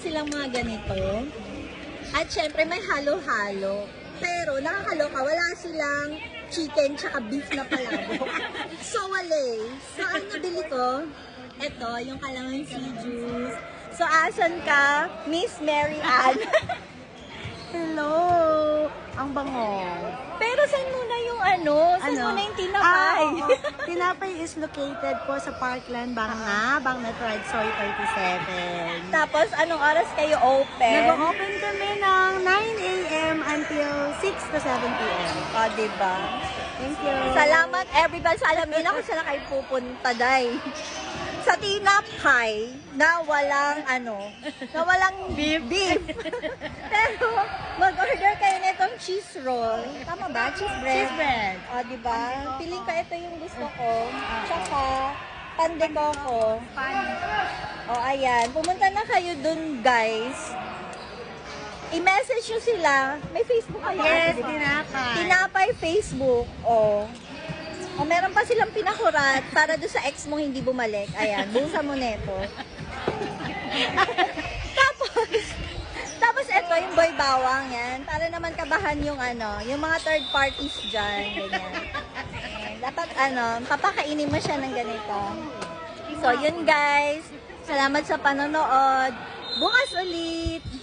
silang mga ganito. At syempre may halo-halo. Pero nakakaloka, wala silang chicken tsaka beef na palabo. so wala. So ang nabili ko, ito, yung calamansi juice. So asan ka, Miss Mary Ann? Pero saan muna yung ano? Saan muna yung tinapay? Ah, oo. tinapay is located po sa Parkland, Banga, Bangna Ride Soy 37. Tapos anong oras kayo open? Nag-open kami ng 9 a.m. until 6 to 7 p.m. O, diba? Thank you. Salamat everybody. Sa alam nila kung saan kayo pupunta, day. Sa tinapay na walang ano, na walang beef. Nitong cheese roll. Tama ba? Cheese bread? Cheese bread. O, diba? Piling ko ito yung gusto ko. Tsaka, pandekoko. O, ayan. Pumunta na kayo dun, guys. I-message nyo sila. May Facebook kayo. Yes, di ba? tinapay. Tinapay Facebook. O. O meron pa silang pinakurat para do sa ex mo hindi bumalik. Ayan, busa mo neto. tapos, tapos ito yung boy bawang yan. Para naman kabahan yung ano, yung mga third parties dyan. Ganyan. Ayan, dapat ano, papakainin mo siya ng ganito. So, yun guys. Salamat sa panonood. Bukas ulit.